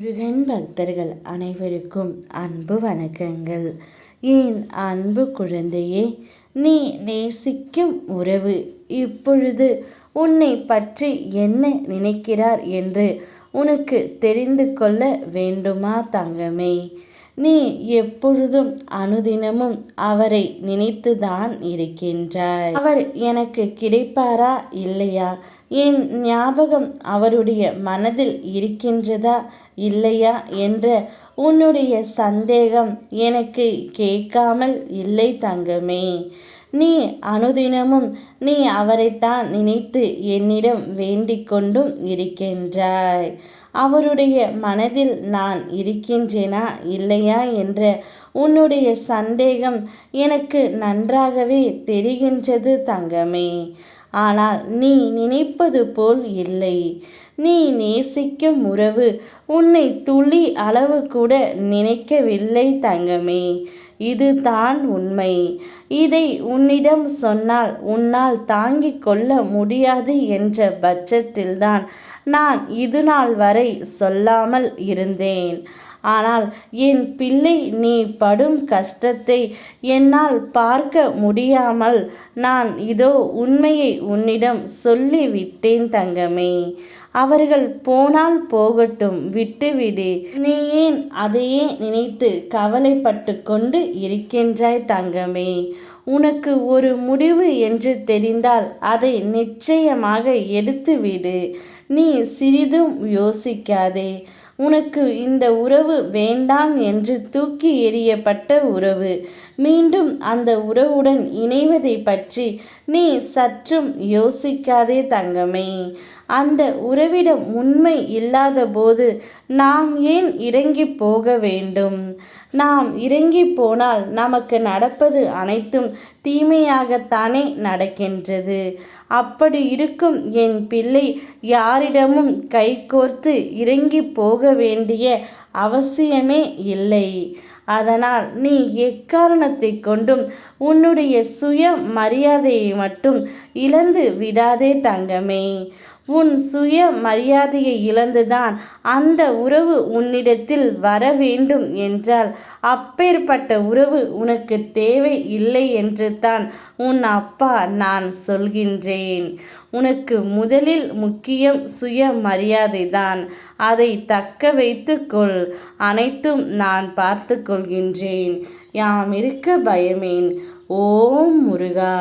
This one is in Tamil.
முருகன் பக்தர்கள் அனைவருக்கும் அன்பு வணக்கங்கள். என் அன்பு குழந்தையே நீ நேசிக்கும் உறவு இப்பொழுது உன்னை பற்றி என்ன நினைக்கிறார் என்று உனக்கு தெரிந்து கொள்ள வேண்டுமா தங்கமே? நீ எப்பொழுதும் அனுதினமும் அவரை நினைத்துதான் இருக்கின்றாய். அவர் எனக்கு கிடைப்பாரா? இல்லையா? என் ஞாபகம் அவருடைய மனதில் இருக்கின்றதா? இல்லையா? என்ற உன்னுடைய சந்தேகம் எனக்கு கேட்காமல் இல்லை தங்கமே. நீ அனுதினமும் நீ அவரைத்தான் நினைத்து என்னிடம் வேண்டிக் கொண்டும் இருக்கின்றாய். அவருடைய மனதில் நான் இருக்கின்றேனா இல்லையா என்ற உன்னுடைய சந்தேகம் எனக்கு நன்றாகவே தெரிகின்றது தங்கமே. ஆனால் நீ நினைப்பது போல் இல்லை. நீ நேசிக்கும் உறவு. உன்னை துளி அளவு கூட நினைக்கவில்லை தங்கமே. இதுதான் உண்மை. இதை உன்னிடம் சொன்னால் உன்னால் தாங்கிக் கொள்ள முடியாது என்ற பட்சத்தில்தான் நான் இது நாள் வரை சொல்லாமல் இருந்தேன். ஆனால் என் பிள்ளை நீ படும் கஷ்டத்தை என்னால் பார்க்க முடியாமல் நான் இதோ உண்மையை உன்னிடம் சொல்லிவிட்டேன் தங்கமே. அவ அவர்கள் போனால் போகட்டும் விட்டுவிடு. நீ ஏன் அதையே நினைத்து கவலைப்பட்டு கொண்டு இருக்கின்றாய் தங்கமே? உனக்கு ஒரு முடிவு என்று தெரிந்தால் அதை நிச்சயமாக எடுத்துவிடு. நீ சிறிதும் யோசிக்காதே. உனக்கு இந்த உறவு வேண்டாம் என்று தூக்கி எறியப்பட்ட உறவு. மீண்டும் அந்த உறவுடன் இணைவதை பற்றி நீ சற்றும் யோசிக்காதே தங்கமே. அந்த உறவிடம் உண்மை இல்லாத போது நாம் ஏன் இறங்கி போக வேண்டும்? நாம் இறங்கி போனால் நமக்கு நடப்பது அனைத்தும் தீமையாகத்தானே நடக்கின்றது. அப்படி இருக்கும் என் பிள்ளை யாரிடமும் கைகோர்த்து இறங்கி போக வேண்டிய அவசியமே இல்லை. அதனால் நீ எக்காரணத்தை கொண்டும் உன்னுடைய சுய மரியாதையை மட்டும் இழந்து விடாதே தங்கமே. உன் சுய மரியாதையை இழந்துதான் அந்த உறவு உன்னிடத்தில் வர வேண்டும் என்றால் அப்பேற்பட்ட உறவு உனக்கு தேவை இல்லை என்று தான் உன் அப்பா நான் சொல்கின்றேன். உனக்கு முதலில் முக்கியம் சுய மரியாதை தான் அதை தக்க வைத்துக்கொள். அனைத்தும் நான் பார்த்து கொள்கின்றேன் யாம் இருக்க பயமேன். ஓம் முருகா.